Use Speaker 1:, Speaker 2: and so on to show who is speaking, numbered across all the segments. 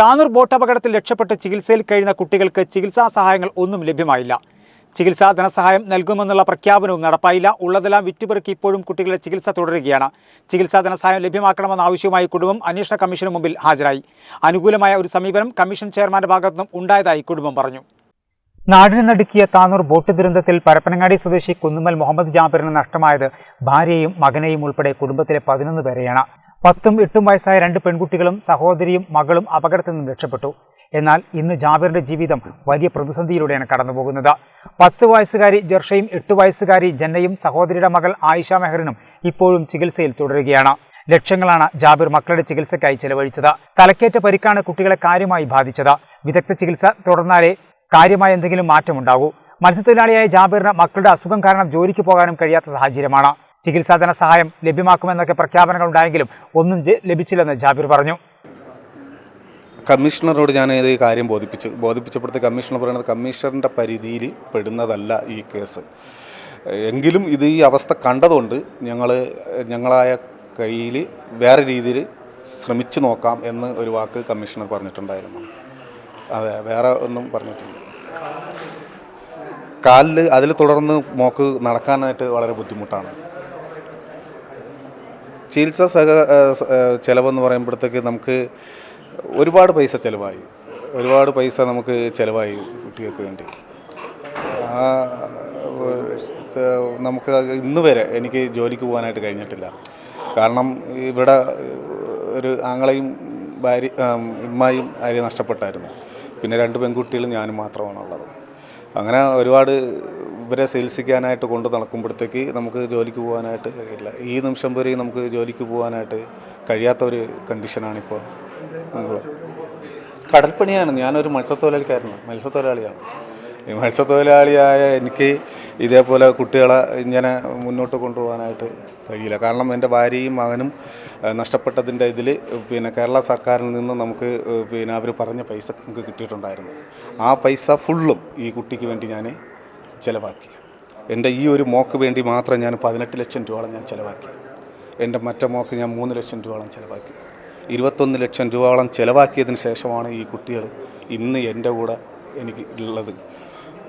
Speaker 1: Tanur boat അപകടത്തിൽ രക്ഷപ്പെട്ട് ചികിത്സയിൽ കഴിയുന്ന കുട്ടികൾക്ക് ചികിത്സാ സഹായങ്ങൾ ഒന്നും ലഭ്യമായില്ല. ചികിത്സാ ധനസഹായം നൽകുമെന്നുള്ള പ്രഖ്യാപനവും നടപ്പായില്ല. ഉള്ളതെല്ലാം വിറ്റുപെറുക്കി ഇപ്പോഴും കുട്ടികളുടെ ചികിത്സ തുടരുകയാണ്. ചികിത്സാ ധനസഹായം ലഭ്യമാക്കണമെന്ന ആവശ്യവുമായി കുടുംബം അന്വേഷണ കമ്മീഷന് മുമ്പിൽ ഹാജരായി. അനുകൂലമായ ഒരു സമീപനം കമ്മീഷൻ ചെയർമാന്റെ ഭാഗത്തുനിന്നും ഉണ്ടായതായി കുടുംബം പറഞ്ഞു. നാടിനെ നടുക്കിയ താനൂർ ബോട്ട് ദുരന്തത്തിൽ പരപ്പനങ്ങാടി സ്വദേശി കുന്നുമ്മൽ മുഹമ്മദ് ജാബിറിന് നഷ്ടമായത് ഭാര്യയും മകനെയും ഉൾപ്പെടെ കുടുംബത്തിലെ പതിനൊന്ന് പേരെയാണ്. പത്തും എട്ടും വയസ്സായ രണ്ട് പെൺകുട്ടികളും സഹോദരിയും മകളും അപകടത്തിൽ നിന്നും രക്ഷപ്പെട്ടു. എന്നാൽ ഇന്ന് ജാബിറിന്റെ ജീവിതം വലിയ പ്രതിസന്ധിയിലൂടെയാണ് കടന്നുപോകുന്നത്. പത്ത് വയസ്സുകാരി ജർഷയും എട്ട് വയസ്സുകാരി ജന്നയും സഹോദരിയുടെ മകൾ ആയിഷ മെഹറിനും ഇപ്പോഴും ചികിത്സയിൽ തുടരുകയാണ്. ലക്ഷങ്ങളാണ് ജാബിർ മക്കളുടെ ചികിത്സയ്ക്കായി ചെലവഴിച്ചത്. തലക്കേറ്റ പരിക്കാണ് കുട്ടികളെ കാര്യമായി ബാധിച്ചത്. വിദഗ്ധ ചികിത്സ തുടർന്നാലേ കാര്യമായ എന്തെങ്കിലും മാറ്റമുണ്ടാകൂ. മത്സ്യത്തൊഴിലാളിയായ ജാബിറിന് മക്കളുടെ അസുഖം കാരണം ജോലിക്ക് പോകാനും കഴിയാത്ത സാഹചര്യമാണ്. ചികിത്സാധന സഹായം ലഭ്യമാക്കുമെന്നൊക്കെ പ്രഖ്യാപനങ്ങൾ ഉണ്ടായെങ്കിലും ഒന്നും ലഭിച്ചില്ലെന്ന് ജാബിർ പറഞ്ഞു.
Speaker 2: കമ്മീഷണറോട് ഞാൻ ഇത് കാര്യം ബോധിപ്പിച്ചു. ബോധിപ്പിച്ചപ്പോഴത്തെ കമ്മീഷണർ പറയുന്നത് കമ്മീഷണറിന്റെ പരിധിയിൽ പെടുന്നതല്ല ഈ കേസ്. എങ്കിലും ഇത് ഈ അവസ്ഥ കണ്ടതുകൊണ്ട് ഞങ്ങൾ ഞങ്ങളായ കയ്യിൽ വേറെ രീതിയിൽ ശ്രമിച്ചു നോക്കാം എന്ന് ഒരു വാക്ക് കമ്മീഷണർ പറഞ്ഞിട്ടുണ്ടായിരുന്നു. അതെ വേറെ ഒന്നും പറഞ്ഞിട്ടില്ല. കാലിൽ അതിൽ തുടർന്ന് മോക്ക് നടക്കാനായിട്ട് വളരെ ബുദ്ധിമുട്ടാണ്. ചികിത്സാ സഹ ചിലവെന്ന് പറയുമ്പോഴത്തേക്ക് നമുക്ക് ഒരുപാട് പൈസ ചിലവായി. ഒരുപാട് പൈസ നമുക്ക് ചിലവായി കുട്ടികൾക്ക് വേണ്ടി. നമുക്ക് ഇന്ന് വരെ എനിക്ക് ജോലിക്ക് പോകാനായിട്ട് കഴിഞ്ഞിട്ടില്ല. കാരണം ഇവിടെ ഒരു ആങ്ങളെയും ഭാര്യ ഇമ്മായും ഭാര്യ നഷ്ടപ്പെട്ടായിരുന്നു. പിന്നെ രണ്ട് പെൺകുട്ടികളും ഞാനും മാത്രമാണുള്ളത്. അങ്ങനെ ഒരുപാട് ഇവരെ ചികിത്സിക്കാനായിട്ട് കൊണ്ടു നടക്കുമ്പോഴത്തേക്ക് നമുക്ക് ജോലിക്ക് പോകാനായിട്ട് കഴിയില്ല ഈ നിമിഷം വരെ നമുക്ക് ജോലിക്ക് പോകാനായിട്ട് കഴിയാത്ത ഒരു കണ്ടീഷനാണിപ്പോൾ ഉള്ളത് കടൽപ്പണിയാണ്. ഞാനൊരു മത്സ്യത്തൊഴിലാളിക്കാരനാണ്. മത്സ്യത്തൊഴിലാളിയാണ്. ഈ മത്സ്യത്തൊഴിലാളിയായ എനിക്ക് ഇതേപോലെ കുട്ടികളെ ഇങ്ങനെ മുന്നോട്ട് കൊണ്ടുപോകാനായിട്ട് കഴിയില്ല. കാരണം എന്റെ ഭാര്യയും മകനും നഷ്ടപ്പെട്ടതിന്റെ ഇതിൽ പിന്നെ കേരള സർക്കാരിൽ നിന്ന് നമുക്ക് പിന്നെ അവർ പറഞ്ഞ പൈസ നമുക്ക് കിട്ടിയിട്ടുണ്ടായിരുന്നു. ആ പൈസ ഫുള്ളും ഈ കുട്ടിക്ക് വേണ്ടി ഞാൻ ചിലവാക്കി. എന്റെ ഈ ഒരു മോക്ക് വേണ്ടി മാത്രം ഞാൻ പതിനെട്ട് ലക്ഷം രൂപയോളം ഞാൻ ചിലവാക്കി. എന്റെ മറ്റേ മോക്ക് ഞാൻ മൂന്ന് ലക്ഷം രൂപയോളം ചിലവാക്കി. ഇരുപത്തൊന്ന് ലക്ഷം രൂപയോളം ചിലവാക്കിയതിന് ശേഷമാണ് ഈ കുട്ടികൾ ഇന്ന് എന്റെ കൂടെ എനിക്ക് ഉള്ളത്.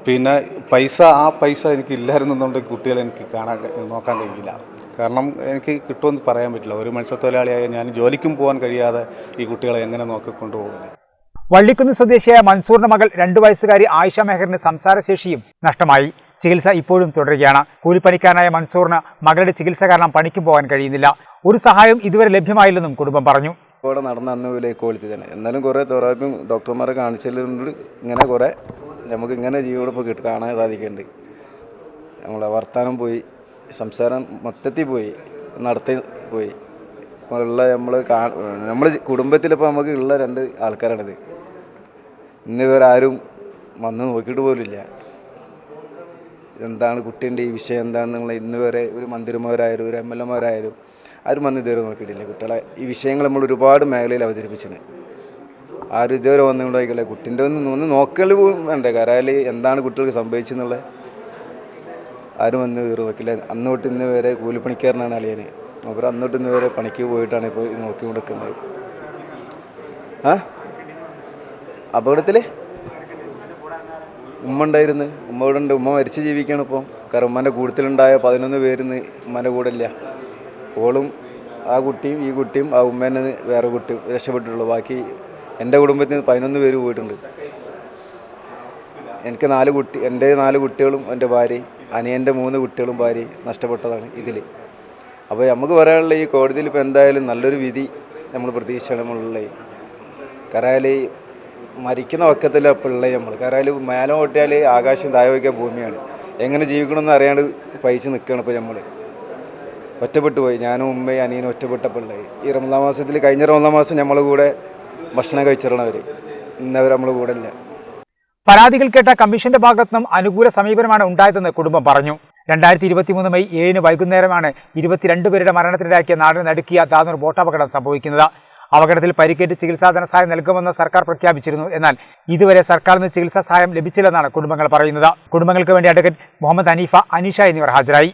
Speaker 2: പിന്നെ പൈസ ആ പൈസ എനിക്ക് ഇല്ലായിരുന്നുണ്ടെങ്കിൽ കുട്ടികളെ എനിക്ക് കാണാൻ നോക്കാൻ കഴിയില്ല. കാരണം എനിക്ക് കിട്ടുമെന്ന് പറയാൻ പറ്റില്ല. ഒരു മത്സ്യത്തൊഴിലാളിയായ ഞാൻ ജോലിക്കും പോകാൻ കഴിയാതെ ഈ കുട്ടികളെ എങ്ങനെ നോക്കിക്കൊണ്ടുപോകില്ല
Speaker 1: വള്ളിക്കുന്ന് സ്വദേശിയായ മൻസൂറിന്റെ മകൾ രണ്ടു വയസ്സുകാരി ആയിഷ മെഹറിന് സംസാരശേഷിയും നഷ്ടമായി. ചികിത്സ ഇപ്പോഴും തുടരുകയാണ്. കൂലിപ്പണിക്കാരനായ മൻസൂറിന് മകളുടെ ചികിത്സ കാരണം പണിക്ക് പോകാൻ കഴിയുന്നില്ല. ഒരു സഹായം ഇതുവരെ ലഭ്യമായില്ലെന്നും കുടുംബം പറഞ്ഞു.
Speaker 3: ഇവിടെ നടന്ന അന്ന് പോലെ ക്വാളിറ്റി തന്നെ. എന്നാലും കുറേ തുറക്കും ഡോക്ടർമാരെ കാണിച്ചതിലുണ്ട്. ഇങ്ങനെ കുറേ നമുക്ക് ഇങ്ങനെ ജീവനോടൊപ്പം കിട്ടും കാണാൻ സാധിക്കുന്നുണ്ട്. നമ്മളെ വർത്താനം പോയി സംസാരം മൊത്തത്തിൽ പോയി നടത്തി പോയി. ഇപ്പോൾ ഉള്ള നമ്മൾ കാ നമ്മൾ കുടുംബത്തിലിപ്പോൾ നമുക്ക് ഉള്ള രണ്ട് ആൾക്കാരാണിത്. ഇന്നിവരെ ആരും വന്ന് നോക്കിയിട്ട് പോലുമില്ല. എന്താണ് കുട്ടീന്റെ ഈ വിഷയം എന്താണെന്നുള്ള ഇന്ന് വരെ ഒരു മന്ത്രിമാരായാലും ഒരു എം എൽ എമാരായാലും ആരും വന്ന് ഇതുവരെ നോക്കിയിട്ടില്ല. കുട്ടികളെ ഈ വിഷയങ്ങൾ നമ്മൾ ഒരുപാട് മേഖലയിൽ അവതരിപ്പിച്ചിന്. ആരും ഇതുവരെ വന്നുകൊണ്ടായിക്കില്ല കുട്ടീന്റെ ഒന്ന് ഒന്ന് നോക്കൽ വേണ്ട? കാരണം എന്താണ് കുട്ടികൾക്ക് സംഭവിച്ചെന്നുള്ളത് ആരും വന്ന് കയറി നോക്കില്ല അന്ന് തൊട്ട് ഇന്ന് വരെ കൂലിപ്പണിക്കാരനാണ് അളിയന് അവർ അന്നോട്ട് ഇന്ന് വരെ പണിക്ക് പോയിട്ടാണ് ഇപ്പോൾ നോക്കി കൊടുക്കുന്നത് ആ? അപകടത്തിൽ ഉമ്മ ഉണ്ടായിരുന്നു. ഉമ്മ ഇവിടെ ഉണ്ട്. ഉമ്മ മരിച്ച് ജീവിക്കുകയാണ് ഇപ്പോൾ കാരണം ഉമ്മന്റെ കൂട്ടത്തിലുണ്ടായ പതിനൊന്ന് പേരിന്ന് ഉമ്മന്റെ കൂടെ ഇല്ല ഓളും ആ കുട്ടിയും ഈ കുട്ടിയും ആ ഉമ്മേനെ വേറെ കുട്ടിയും രക്ഷപ്പെട്ടിട്ടുള്ളൂ. ബാക്കി എന്റെ കുടുംബത്തിൽ നിന്ന് പതിനൊന്ന് പേര് പോയിട്ടുണ്ട്. എനിക്ക് നാല് കുട്ടി എന്റെ നാല് കുട്ടികളും എന്റെ ഭാര്യയും അനിയന്റെ മൂന്ന് കുട്ടികളും ഭാര്യയും നഷ്ടപ്പെട്ടതാണ് ഇതിൽ അപ്പോൾ നമുക്ക് പറയാനുള്ള ഈ കോടതിയിൽ ഇപ്പോൾ എന്തായാലും നല്ലൊരു വിധി നമ്മൾ പ്രതീക്ഷിച്ചാണ് നമ്മളുള്ളത്. കരാൽ മരിക്കുന്ന വക്കത്തില്ല പിള്ളേ നമ്മൾ കാരണം മേലെ ഓട്ടിയാൽ ആകാശം താഴെ വയ്ക്കുക ഭൂമിയാണ്. എങ്ങനെ ജീവിക്കണമെന്ന് അറിയാണ്ട് പൈസ നിൽക്കുകയാണ് ഇപ്പോൾ നമ്മൾ ഒറ്റപ്പെട്ടു പോയി. ഞാനും ഉമ്മയും അനിയനും ഒറ്റപ്പെട്ട പിള്ളേ. ഈ റമദാ മാസത്തിൽ കഴിഞ്ഞ റമദാ മാസം നമ്മളെ കൂടെ ഭക്ഷണം കഴിച്ചിരണവർ ഇന്നവർ നമ്മൾ കൂടെ ഇല്ല.
Speaker 1: പരാതികൾ കേട്ട കമ്മീഷന്റെ ഭാഗത്തുനിന്നും അനുകൂല സമീപനമാണ് ഉണ്ടായതെന്ന് കുടുംബം പറഞ്ഞു. രണ്ടായിരത്തി ഇരുപത്തി മൂന്ന് മെയ് ഏഴിന് വൈകുന്നേരമാണ് ഇരുപത്തിരണ്ട് പേരുടെ മരണത്തിനിടയാക്കിയ നാടിനെ നടുക്കിയ താനൂർ ബോട്ടപകടം സംഭവിക്കുന്നത്. അപകടത്തിൽ പരിക്കേറ്റ് ചികിത്സാധന സഹായം നൽകുമെന്ന് സർക്കാർ പ്രഖ്യാപിച്ചിരുന്നു. എന്നാൽ ഇതുവരെ സർക്കാരിൽ നിന്ന് ചികിത്സാ സഹായം ലഭിച്ചില്ലെന്നാണ് കുടുംബങ്ങൾ പറയുന്നത്. കുടുംബങ്ങൾക്ക് വേണ്ടി അഡ്വക്കേറ്റ് മുഹമ്മദ് അനീഫ അനീഷ എന്നിവർ ഹാജരായി.